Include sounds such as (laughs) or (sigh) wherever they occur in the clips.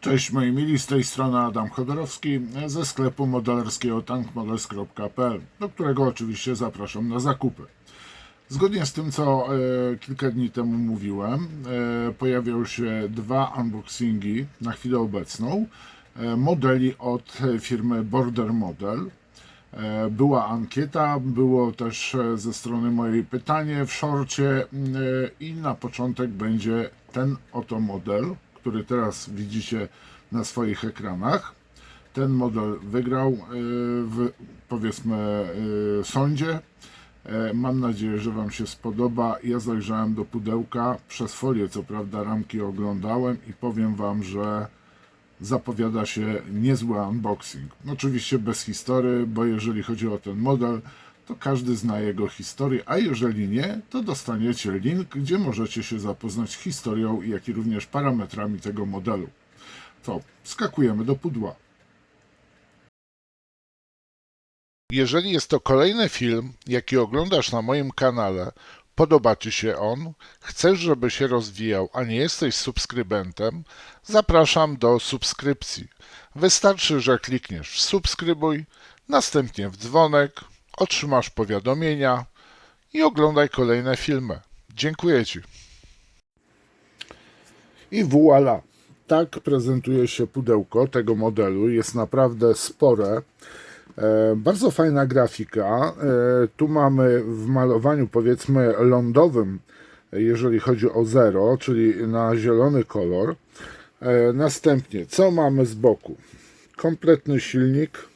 Cześć moi mili, z tej strony Adam Chodorowski ze sklepu modelerskiego tankmodels.pl, do którego oczywiście zapraszam na zakupy. Zgodnie z tym, co e, kilka dni temu mówiłem, e, pojawią się dwa unboxingi na chwilę obecną e, modeli od firmy Border Model. E, Była ankieta, było też e, ze strony mojej pytanie w szorcie e, i na początek będzie ten oto model, który teraz widzicie na swoich ekranach. Ten model wygrał e, w powiedzmy e, sądzie. E, Mam nadzieję, że Wam się spodoba. Ja zajrzałem do pudełka, przez folię co prawda ramki oglądałem i powiem Wam, że zapowiada się niezły unboxing. Oczywiście bez historii, bo jeżeli chodzi o ten model, to każdy zna jego historię, a jeżeli nie, to dostaniecie link, gdzie możecie się zapoznać historią, jak i również parametrami tego modelu. To skakujemy do pudła. Jeżeli jest to kolejny film, jaki oglądasz na moim kanale, podoba Ci się on, chcesz, żeby się rozwijał, a nie jesteś subskrybentem, zapraszam do subskrypcji. Wystarczy, że klikniesz w subskrybuj, następnie w dzwonek, otrzymasz powiadomienia i oglądaj kolejne filmy. Dziękuję Ci. I voilà. Tak prezentuje się pudełko tego modelu. Jest naprawdę spore. E, bardzo fajna grafika. E, tu mamy w malowaniu powiedzmy lądowym, jeżeli chodzi o zero, czyli na zielony kolor. E, następnie, co mamy z boku? Kompletny silnik.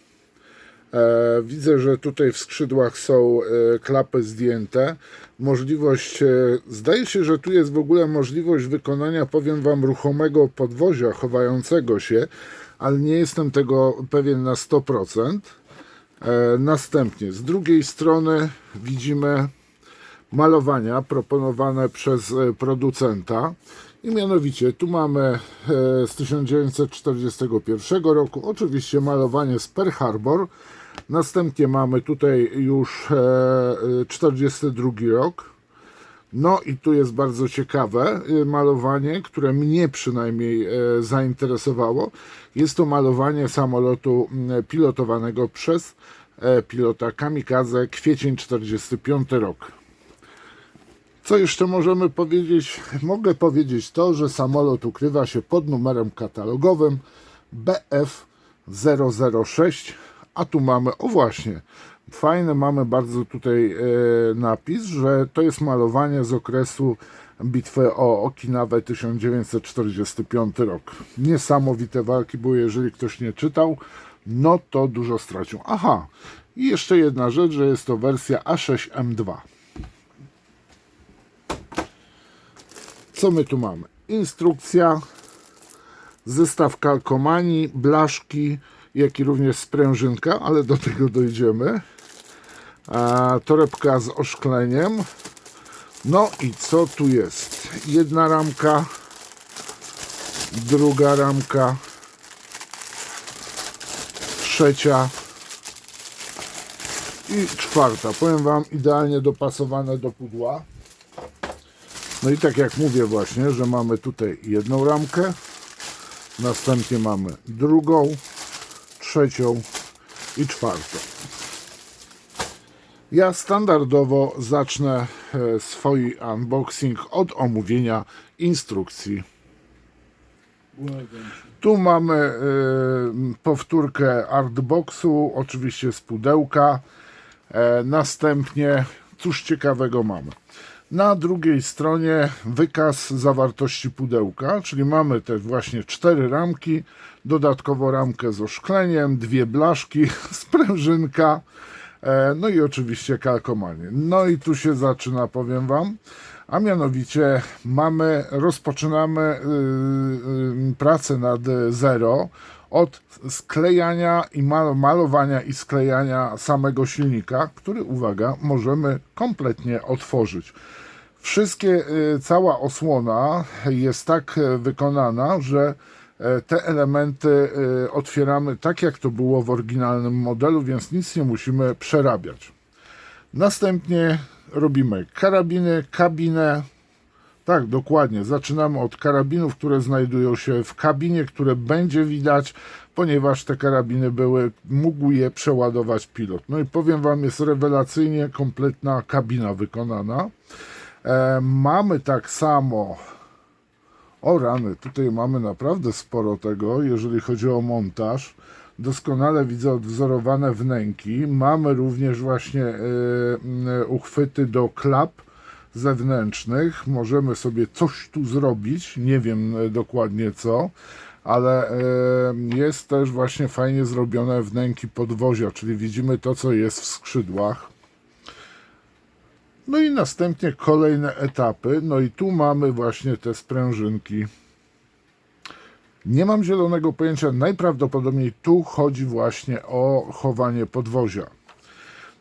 E, Widzę, że tutaj w skrzydłach są e, klapy zdjęte. Możliwość, e, zdaje się, że tu jest w ogóle możliwość wykonania, powiem Wam, ruchomego podwozia chowającego się, ale nie jestem tego pewien na 100%. E, Następnie z drugiej strony widzimy malowania proponowane przez producenta. I mianowicie tu mamy z 1941 roku, oczywiście malowanie z Pearl Harbor. Następnie mamy tutaj już e, e, 42 rok. No i tu jest bardzo ciekawe y, malowanie, które mnie przynajmniej e, zainteresowało. Jest to malowanie samolotu m, pilotowanego przez e, pilota Kamikaze kwiecień 45 rok. Co jeszcze możemy powiedzieć? Mogę powiedzieć to, że samolot ukrywa się pod numerem katalogowym BF006, a tu mamy, o właśnie, fajne mamy bardzo tutaj e, napis, że to jest malowanie z okresu bitwy o Okinawę 1945 rok. Niesamowite walki, bo jeżeli ktoś nie czytał, no to dużo stracił. Aha, i jeszcze jedna rzecz, że jest to wersja A6M2. Co my tu mamy? Instrukcja, zestaw kalkomanii, blaszki, jak i również sprężynka, ale do tego dojdziemy. A, torebka z oszkleniem. No i co tu jest? Jedna ramka, druga ramka, trzecia i czwarta. Powiem Wam, idealnie dopasowane do pudła. No i tak jak mówię właśnie, że mamy tutaj jedną ramkę, następnie mamy drugą, trzecią i czwartą. Ja standardowo zacznę e, swój unboxing od omówienia instrukcji. Tu mamy e, powtórkę artboxu, oczywiście z pudełka. E, następnie, cóż ciekawego mamy? Na drugiej stronie wykaz zawartości pudełka, czyli mamy te właśnie cztery ramki, dodatkowo ramkę z oszkleniem, dwie blaszki, (laughs) sprężynka, e, no i oczywiście kalkomanie. No i tu się zaczyna, powiem Wam, a mianowicie mamy, rozpoczynamy yy, pracę nad zero od sklejania i mal- malowania i sklejania samego silnika, który, uwaga, możemy kompletnie otworzyć. Wszystkie, y, cała osłona jest tak y, wykonana, że y, te elementy y, otwieramy tak, jak to było w oryginalnym modelu, więc nic nie musimy przerabiać. Następnie robimy karabiny, kabinę, Tak, dokładnie. Zaczynamy od karabinów, które znajdują się w kabinie, które będzie widać, ponieważ te karabiny były, mógł je przeładować pilot. No i powiem Wam, jest rewelacyjnie kompletna kabina wykonana. E, mamy tak samo. O rany, tutaj mamy naprawdę sporo tego, jeżeli chodzi o montaż. Doskonale widzę odwzorowane wnęki. Mamy również właśnie e, uchwyty do klap zewnętrznych. Możemy sobie coś tu zrobić, nie wiem e, dokładnie co, ale e, jest też właśnie fajnie zrobione wnęki podwozia, czyli widzimy to, co jest w skrzydłach. No i następnie kolejne etapy. No i tu mamy właśnie te sprężynki. Nie mam zielonego pojęcia. Najprawdopodobniej tu chodzi właśnie o chowanie podwozia.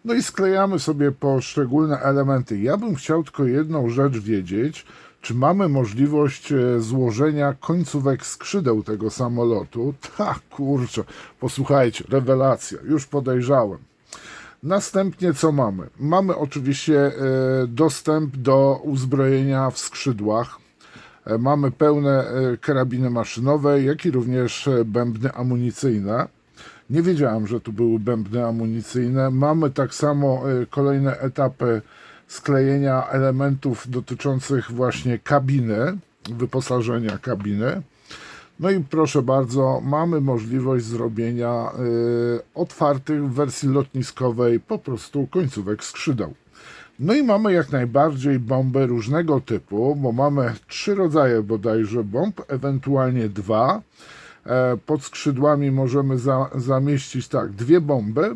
No i sklejamy sobie poszczególne elementy. Ja bym chciał tylko jedną rzecz wiedzieć. Czy mamy możliwość e, złożenia końcówek skrzydeł tego samolotu? (laughs) Tak, kurczę, posłuchajcie, rewelacja, już podejrzałem. Następnie co mamy? Mamy oczywiście e, dostęp do uzbrojenia w skrzydłach. E, Mamy pełne e, karabiny maszynowe, jak i również bębny amunicyjne. Nie wiedziałem, że tu były bębny amunicyjne. Mamy tak samo kolejne etapy sklejenia elementów dotyczących właśnie kabiny, wyposażenia kabiny. No i proszę bardzo, mamy możliwość zrobienia y, otwartych w wersji lotniskowej po prostu końcówek skrzydeł. No i mamy jak najbardziej bomby różnego typu, bo mamy trzy rodzaje bodajże bomb, ewentualnie dwa. E, pod skrzydłami możemy za, zamieścić tak, dwie bomby,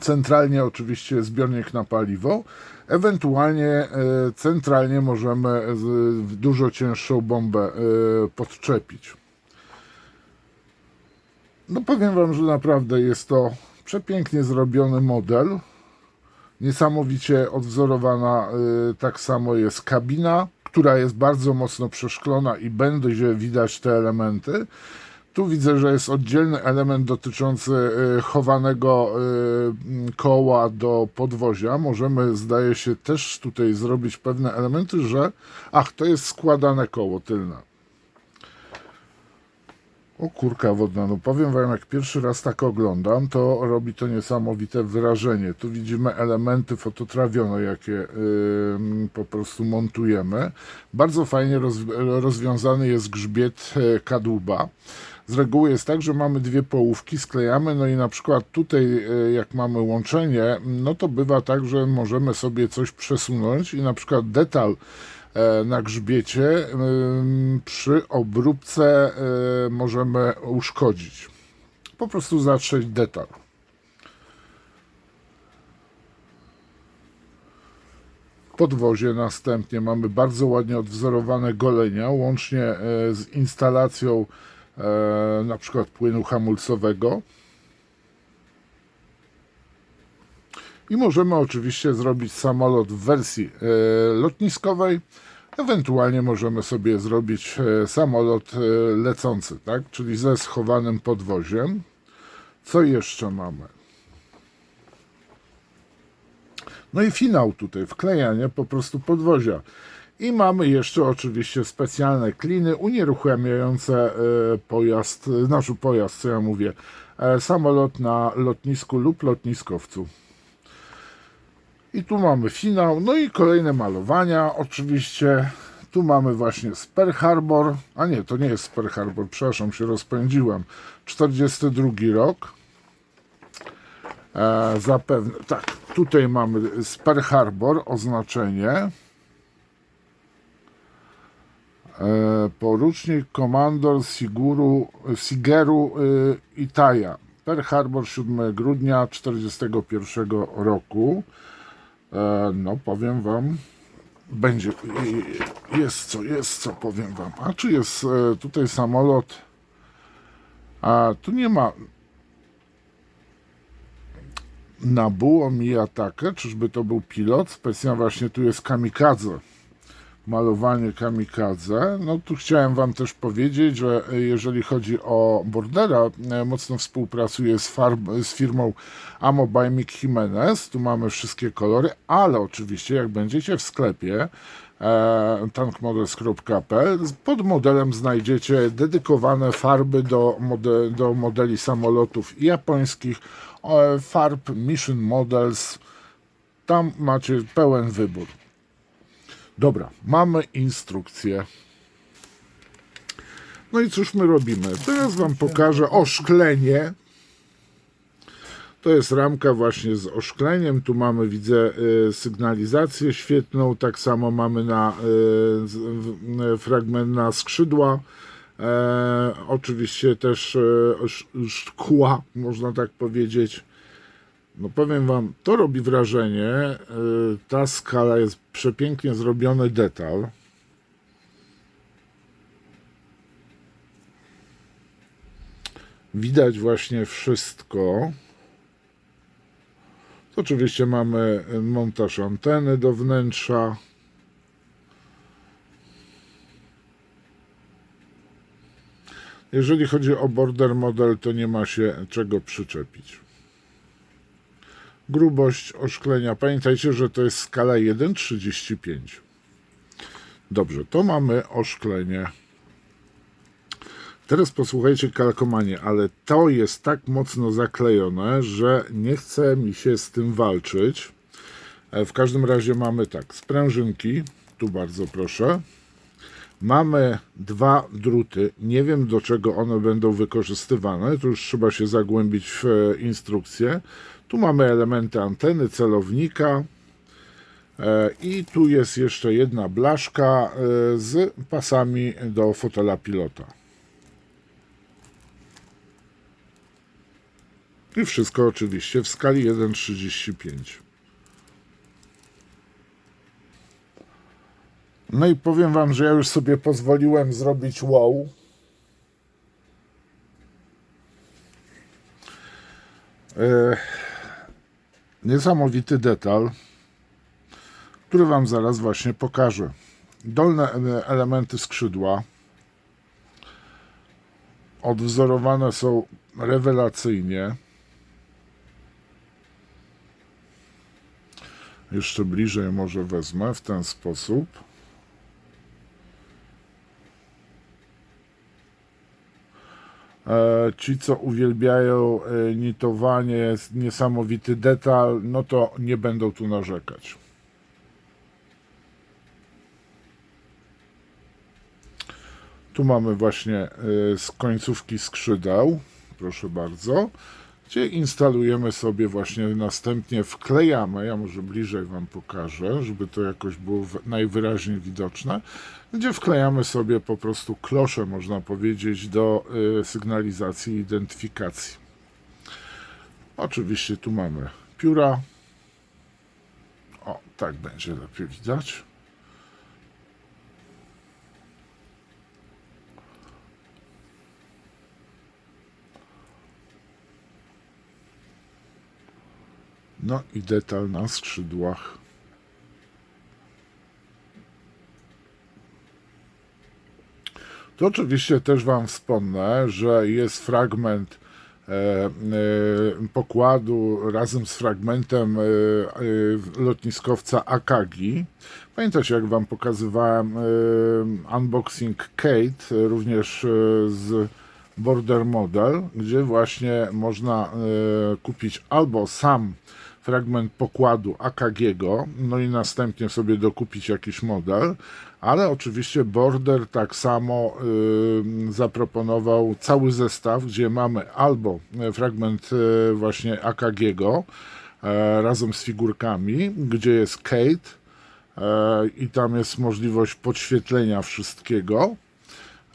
centralnie oczywiście zbiornik na paliwo, ewentualnie e, centralnie możemy dużo cięższą bombę e, podczepić. No powiem Wam, że naprawdę jest to przepięknie zrobiony model. Niesamowicie odwzorowana y, tak samo jest kabina, która jest bardzo mocno przeszklona i będzie widać te elementy. Tu widzę, że jest oddzielny element dotyczący y, chowanego y, koła do podwozia. Możemy, zdaje się, też tutaj zrobić pewne elementy, że ach, to jest składane koło tylne. O kurka wodna, no powiem wam, jak pierwszy raz tak oglądam, to robi to niesamowite wrażenie. Tu widzimy elementy fototrawione, jakie yy, po prostu montujemy. Bardzo fajnie roz, rozwiązany jest grzbiet e, kadłuba. Z reguły jest tak, że mamy dwie połówki, sklejamy, no i na przykład tutaj, e, jak mamy łączenie, no to bywa tak, że możemy sobie coś przesunąć i na przykład detal e, na grzbiecie przy obróbce e, możemy uszkodzić. Po prostu zatrzeć detal. podwozie następnie mamy bardzo ładnie odwzorowane golenia, łącznie z instalacją e, na przykład płynu hamulcowego. I możemy oczywiście zrobić samolot w wersji e, lotniskowej. Ewentualnie możemy sobie zrobić e, samolot lecący, tak? czyli ze schowanym podwoziem. Co jeszcze mamy? No i finał tutaj, wklejanie po prostu podwozia. I mamy jeszcze oczywiście specjalne kliny unieruchamiające e, pojazd, nasz pojazd, co ja mówię, e, samolot na lotnisku lub lotniskowcu. I tu mamy finał, no i kolejne malowania. Oczywiście tu mamy właśnie Pearl Harbor, a nie, to nie jest Pearl Harbor, przepraszam, się rozpędziłem. 42 rok. E, zapewne, tak, tutaj mamy z Pearl Harbor oznaczenie. E, porucznik komandor Siguru, Sigeru y, Itaja. Pearl Harbor 7 grudnia 41 roku. E, no, powiem wam, będzie, jest co, jest co, powiem wam. A czy jest e, tutaj samolot? A tu nie ma. Nabuło mi atakę, czyżby to był pilot? Specjalnie właśnie tu jest kamikadze. Malowanie kamikadze. No tu chciałem wam też powiedzieć, że jeżeli chodzi o Bordera, e, mocno współpracuję z, z firmą Amo by Mick Jimenez. Tu mamy wszystkie kolory, ale oczywiście jak będziecie w sklepie, e, tankmodels.pl. Pod modelem znajdziecie dedykowane farby do, mode, do modeli samolotów japońskich, e, farb Mission Models. Tam macie pełen wybór. Dobra, mamy instrukcję. No i cóż my robimy? Teraz Wam pokażę oszklenie. To jest ramka właśnie z oszkleniem. Tu mamy, widzę, y, sygnalizację świetną. Tak samo mamy na y, y, fragment na skrzydła. E, oczywiście też sz- szkła, można tak powiedzieć. No powiem Wam, to robi wrażenie. Y, ta skala jest przepięknie zrobiony detal. Widać właśnie wszystko. Oczywiście mamy montaż anteny do wnętrza. Jeżeli chodzi o border model, to nie ma się czego przyczepić. Grubość oszklenia. Pamiętajcie, że to jest skala 1,35. Dobrze, to mamy oszklenie. Teraz posłuchajcie kalkomanie, ale to jest tak mocno zaklejone, że nie chce mi się z tym walczyć. E, W każdym razie mamy tak, sprężynki, tu bardzo proszę. Mamy dwa druty, nie wiem do czego one będą wykorzystywane, tu już trzeba się zagłębić w e, instrukcję. Tu mamy elementy anteny, celownika e, i tu jest jeszcze jedna blaszka e, z pasami do fotela pilota. I wszystko oczywiście w skali 1,35. No i powiem Wam, że ja już sobie pozwoliłem zrobić wow. Niesamowity detal, który Wam zaraz właśnie pokażę. Dolne elementy skrzydła odwzorowane są rewelacyjnie. Jeszcze bliżej może wezmę w ten sposób. Ci, co uwielbiają e, nitowanie, niesamowity detal, no to nie będą tu narzekać. Tu mamy właśnie e, z końcówki skrzydeł, proszę bardzo, gdzie instalujemy sobie właśnie następnie wklejamy, ja może bliżej Wam pokażę, żeby to jakoś było najwyraźniej widoczne, gdzie wklejamy sobie po prostu klosze, można powiedzieć, do y, sygnalizacji i identyfikacji. Oczywiście tu mamy pióra. O, tak będzie lepiej widać. No i detal na skrzydłach. To oczywiście też Wam wspomnę, że jest fragment e, e, pokładu razem z fragmentem e, lotniskowca Akagi. Pamiętacie, jak Wam pokazywałem unboxing Kate, również z Border Model, gdzie właśnie można kupić albo sam fragment pokładu AKG-go, no i następnie sobie dokupić jakiś model, ale oczywiście Border tak samo y, zaproponował cały zestaw, gdzie mamy albo e, fragment y, właśnie AKG-go e, razem z figurkami, gdzie jest Kate e, i tam jest możliwość podświetlenia wszystkiego.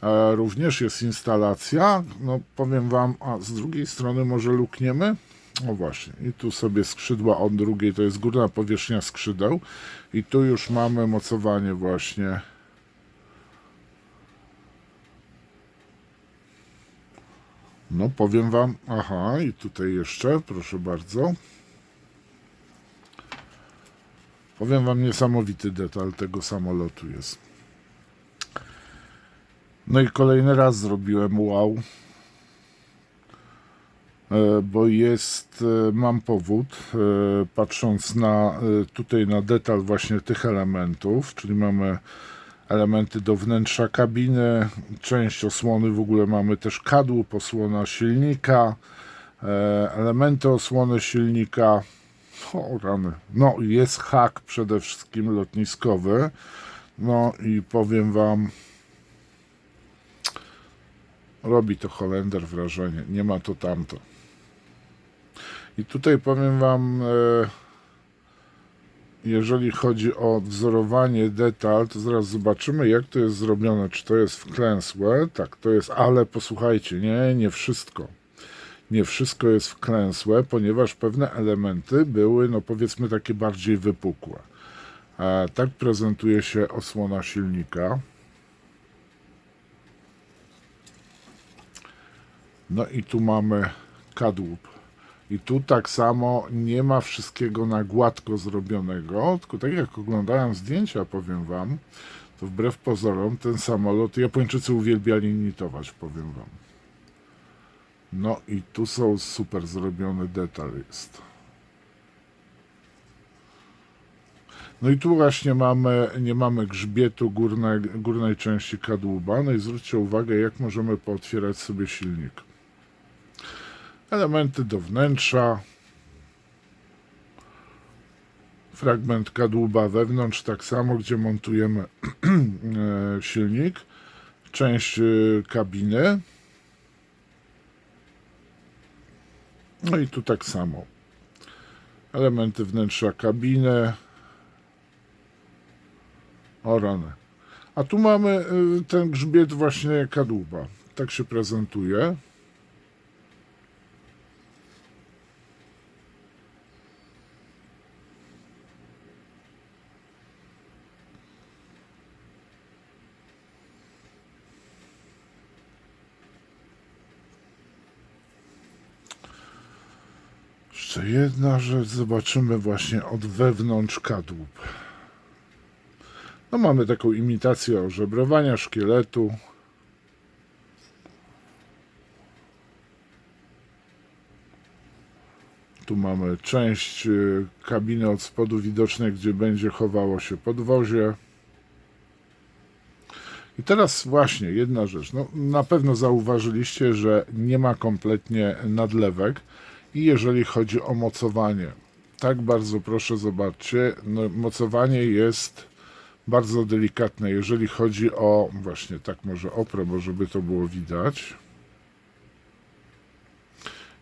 E, Również jest instalacja. No powiem Wam, a z drugiej strony może lukniemy. O właśnie, i tu sobie skrzydła od drugiej, to jest górna powierzchnia skrzydeł. I tu już mamy mocowanie właśnie. No powiem Wam, aha, i tutaj jeszcze, proszę bardzo. Powiem Wam, niesamowity detal tego samolotu jest. No i kolejny raz zrobiłem wow. E, bo jest, e, mam powód, e, patrząc na tutaj na detal właśnie tych elementów, czyli mamy elementy do wnętrza kabiny, część osłony, w ogóle mamy też kadłub, osłona silnika, elementy osłony silnika, o rany, no jest hak przede wszystkim lotniskowy, no i powiem wam, robi to Holender wrażenie, nie ma to tamto. I tutaj powiem wam, e, jeżeli chodzi o wzorowanie detal, to zaraz zobaczymy, jak to jest zrobione. Czy to jest wklęsłe? Tak, to jest, ale posłuchajcie, nie, nie wszystko. Nie wszystko jest wklęsłe, ponieważ pewne elementy były, no powiedzmy, takie bardziej wypukłe. E, tak prezentuje się osłona silnika. No i tu mamy kadłub. I tu tak samo nie ma wszystkiego na gładko zrobionego, tylko tak jak oglądałem zdjęcia, powiem wam, to wbrew pozorom ten samolot Japończycy uwielbiali imitować, powiem wam. No i tu są super zrobiony detal jest. No i tu właśnie mamy, nie mamy grzbietu górnej, górnej części kadłuba. No i zwróćcie uwagę, jak możemy pootwierać sobie silnik elementy do wnętrza, fragment kadłuba wewnątrz, tak samo, gdzie montujemy (clears throat) e, silnik, część e, kabiny. No i tu tak samo. Elementy wnętrza kabiny. O rany. A tu mamy e, ten grzbiet właśnie kadłuba. Tak się prezentuje. Jeszcze jedna rzecz, zobaczymy właśnie od wewnątrz kadłub. No mamy taką imitację ożebrowania szkieletu. Tu mamy część y, kabiny od spodu widocznej, gdzie będzie chowało się podwozie. I teraz właśnie jedna rzecz. No, na pewno zauważyliście, że nie ma kompletnie nadlewek. I jeżeli chodzi o mocowanie, tak bardzo proszę zobaczcie, no, mocowanie jest bardzo delikatne. Jeżeli chodzi o, właśnie tak może oprę, bo żeby to było widać.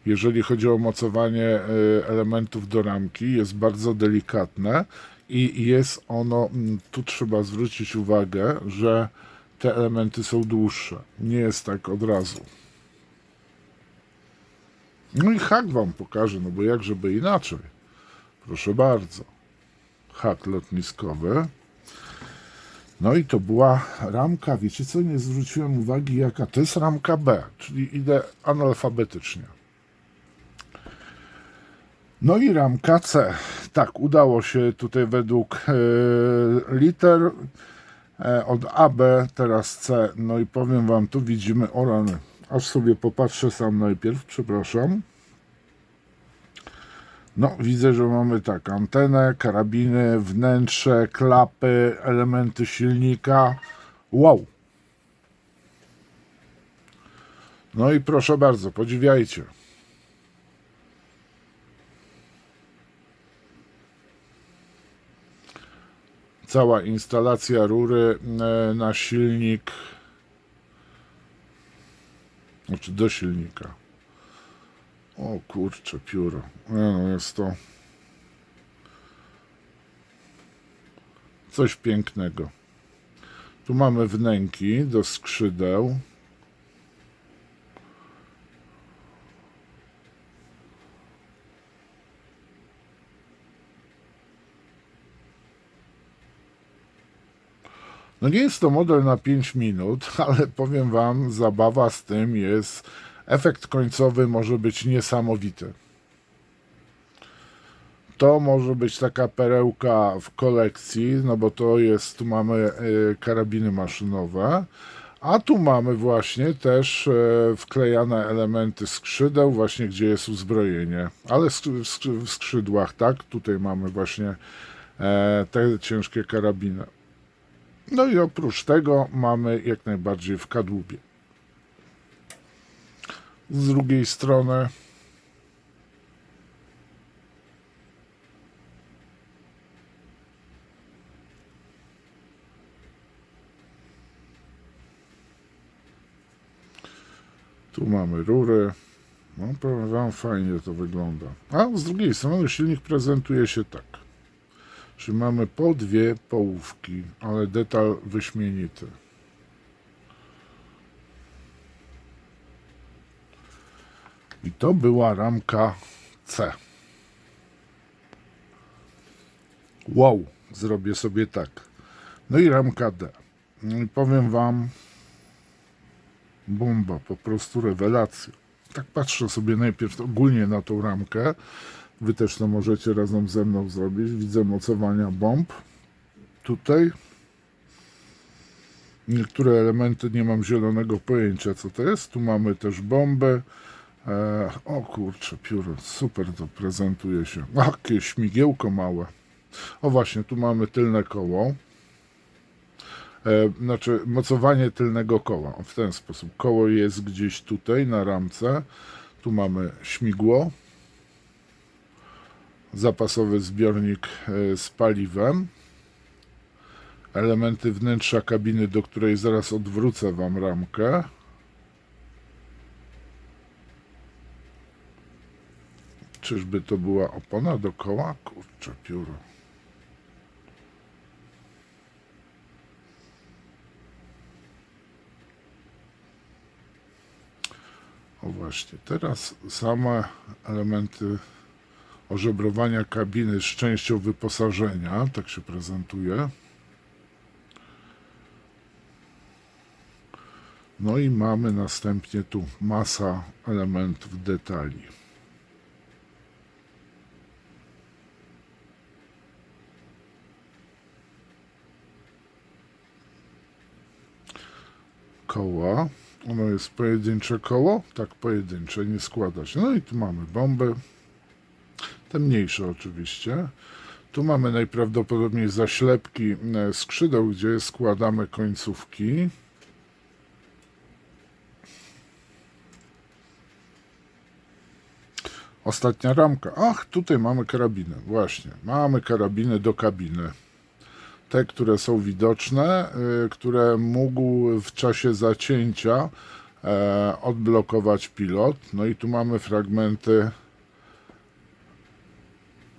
Jeżeli chodzi o mocowanie e, elementów do ramki, jest bardzo delikatne i jest ono, mm, tu trzeba zwrócić uwagę, że te elementy są dłuższe. Nie jest tak od razu. No i hak wam pokażę, no bo jak żeby inaczej. Proszę bardzo. Hak lotniskowy. No i to była ramka, wiecie co, nie zwróciłem uwagi jaka to jest ramka B, czyli idę analfabetycznie. No i ramka C. Tak, udało się tutaj według e, liter e, od AB, teraz C. No i powiem wam, tu widzimy, o rany, aż sobie popatrzę sam najpierw, przepraszam. No, widzę, że mamy tak, antenę, karabiny, wnętrze, klapy, elementy silnika. Wow! No i proszę bardzo, podziwiajcie. Cała instalacja rury e, na silnik, znaczy do silnika. O kurczę, pióro. Nie no, jest to coś pięknego. Tu mamy wnęki do skrzydeł. No nie jest to model na 5 minut, (laughs) ale powiem Wam, zabawa z tym jest, efekt końcowy może być niesamowity. To może być taka perełka w kolekcji, no bo to jest, tu mamy y, karabiny maszynowe, A tu mamy właśnie też e, wklejane elementy skrzydeł, właśnie gdzie jest uzbrojenie. Ale w skrzydłach, tak? Tutaj mamy właśnie e, te ciężkie karabiny. No i oprócz tego mamy jak najbardziej w kadłubie. Z drugiej strony Tu mamy rury. No, powiem wam, fajnie to wygląda. A z drugiej strony silnik prezentuje się tak. Że mamy po dwie połówki, ale detal wyśmienity. I to była ramka C. Wow, zrobię sobie tak. No i ramka D. No i powiem wam, bomba, po prostu rewelacja. Tak patrzę sobie najpierw ogólnie na tą ramkę. Wy też to możecie razem ze mną zrobić. Widzę mocowania bomb. Tutaj. Niektóre elementy nie mam zielonego pojęcia, co to jest. Tu mamy też bomby. E, o kurczę, pióro, super to prezentuje się. Jakie śmigiełko małe. O właśnie, tu mamy tylne koło. E, znaczy mocowanie tylnego koła w ten sposób. Koło jest gdzieś tutaj na ramce. Tu mamy śmigło, zapasowy zbiornik e, z paliwem, elementy wnętrza kabiny, do której zaraz odwrócę Wam ramkę. Czyżby to była opona do koła? Kurczę, pióro. O właśnie, teraz same elementy ożebrowania kabiny z częścią wyposażenia, tak się prezentuje. No i mamy następnie tu masa elementów detali. koła. Ono jest pojedyncze koło, tak pojedyncze, nie składa się. No i tu mamy bomby, te mniejsze oczywiście. Tu mamy najprawdopodobniej zaślepki e, skrzydeł, gdzie składamy końcówki. Ostatnia ramka. Ach, tutaj mamy karabiny. Właśnie, mamy karabiny do kabiny te, które są widoczne, y, które mógł w czasie zacięcia e, odblokować pilot. No i tu mamy fragmenty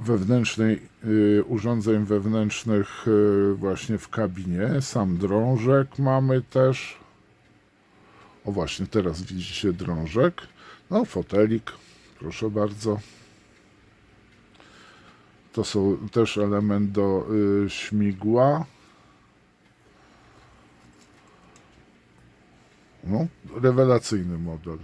wewnętrznej, y, urządzeń wewnętrznych y, właśnie w kabinie. Sam drążek mamy też. O właśnie, teraz widzicie drążek. No, fotelik, proszę bardzo. To są też element do y, śmigła. No, rewelacyjny model.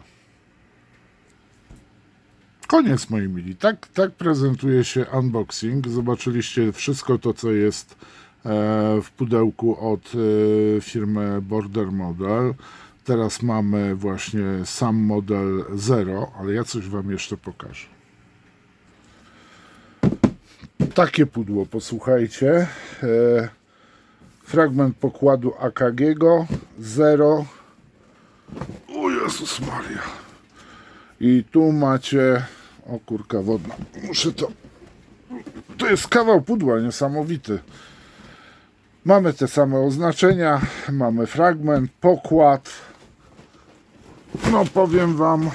Koniec moi mili. Tak, tak prezentuje się unboxing. Zobaczyliście wszystko to, co jest e, w pudełku od e, firmy Border Model. Teraz mamy właśnie sam model Zero, ale ja coś Wam jeszcze pokażę takie pudło, posłuchajcie. E, fragment pokładu AKG-go, 0. O Jezus Maria. I tu macie, o kurka wodna, muszę to, to jest kawał pudła niesamowity. Mamy te same oznaczenia, mamy fragment, pokład. No powiem wam,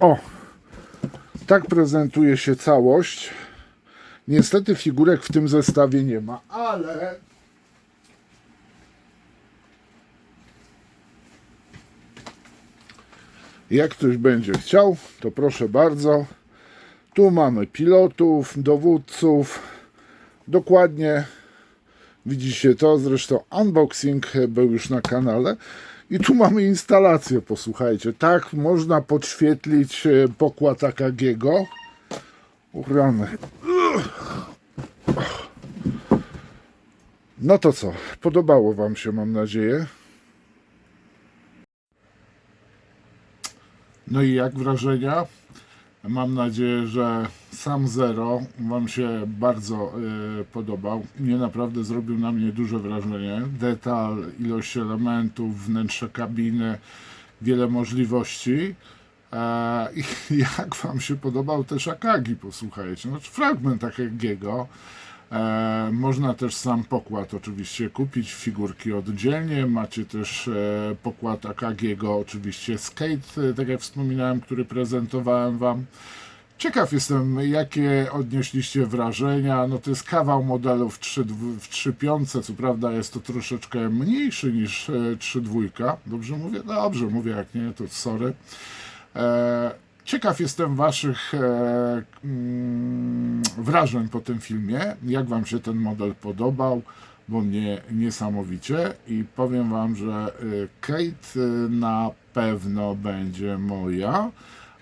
o, tak prezentuje się całość. Niestety figurek w tym zestawie nie ma, ale jak ktoś będzie chciał, to proszę bardzo. Tu mamy pilotów, dowódców. Dokładnie widzicie to. Zresztą unboxing był już na kanale. I tu mamy instalację, posłuchajcie. Tak można podświetlić e, pokład AKG-go. No to co? Podobało Wam się, mam nadzieję. No i jak wrażenia? Mam nadzieję, że sam Zero Wam się bardzo y, podobał. Mnie naprawdę zrobił na mnie duże wrażenie. Detal, ilość elementów, wnętrze kabiny, wiele możliwości. E, I (laughs) jak Wam się podobał też Akagi, posłuchajcie. Znaczy fragment Akagiego. E, można też sam pokład oczywiście kupić, figurki oddzielnie. Macie też e, pokład Akagiego, oczywiście Skate, e, tak jak wspominałem, który prezentowałem Wam. Ciekaw jestem, jakie odnieśliście wrażenia. No to jest kawał modelu w 3, w 3 piątce, co prawda jest to troszeczkę mniejszy niż e, 3 dwójka. Dobrze mówię? Dobrze mówię, jak nie, to sorry. E, Ciekaw jestem Waszych e, mm, wrażeń po tym filmie. Jak Wam się ten model podobał, bo mnie niesamowicie. I powiem Wam, że y, Kate y, na pewno będzie moja.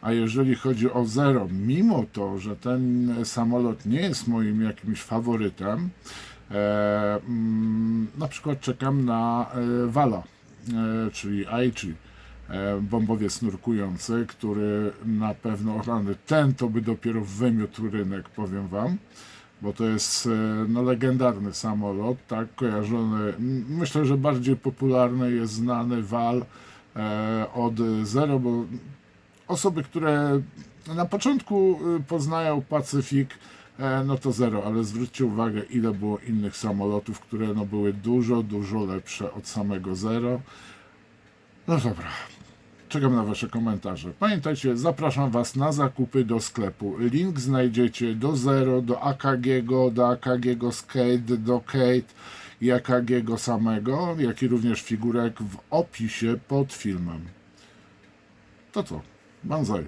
A jeżeli chodzi o Zero, mimo to, że ten samolot nie jest moim jakimś faworytem, e, mm, na przykład czekam na e, Vala, e, czyli Aichi e, bombowiec nurkujący, który na pewno rany ten to by dopiero wymiótł rynek, powiem wam, bo to jest e, no, legendarny samolot, tak, kojarzony, myślę, że bardziej popularny jest znany Wal e, od Zero, bo osoby, które na początku y, poznają Pacyfik, e, no to zero, ale zwróćcie uwagę, ile było innych samolotów, które no, były dużo, dużo lepsze od samego zero. No dobra, czekam na Wasze komentarze. Pamiętajcie, zapraszam Was na zakupy do sklepu. Link znajdziecie do Zero, do AKG, do AKG Skate, do Kate i AKG samego, jak i również figurek w opisie pod filmem. To co? Banzai.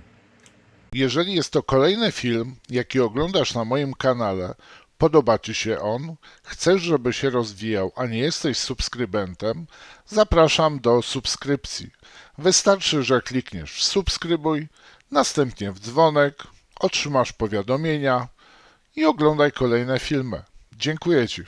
Jeżeli jest to kolejny film, jaki oglądasz na moim kanale, podoba Ci się on, chcesz, żeby się rozwijał, a nie jesteś subskrybentem, zapraszam do subskrypcji. Wystarczy, że klikniesz subskrybuj, następnie w dzwonek, otrzymasz powiadomienia i oglądaj kolejne filmy. Dziękuję Ci.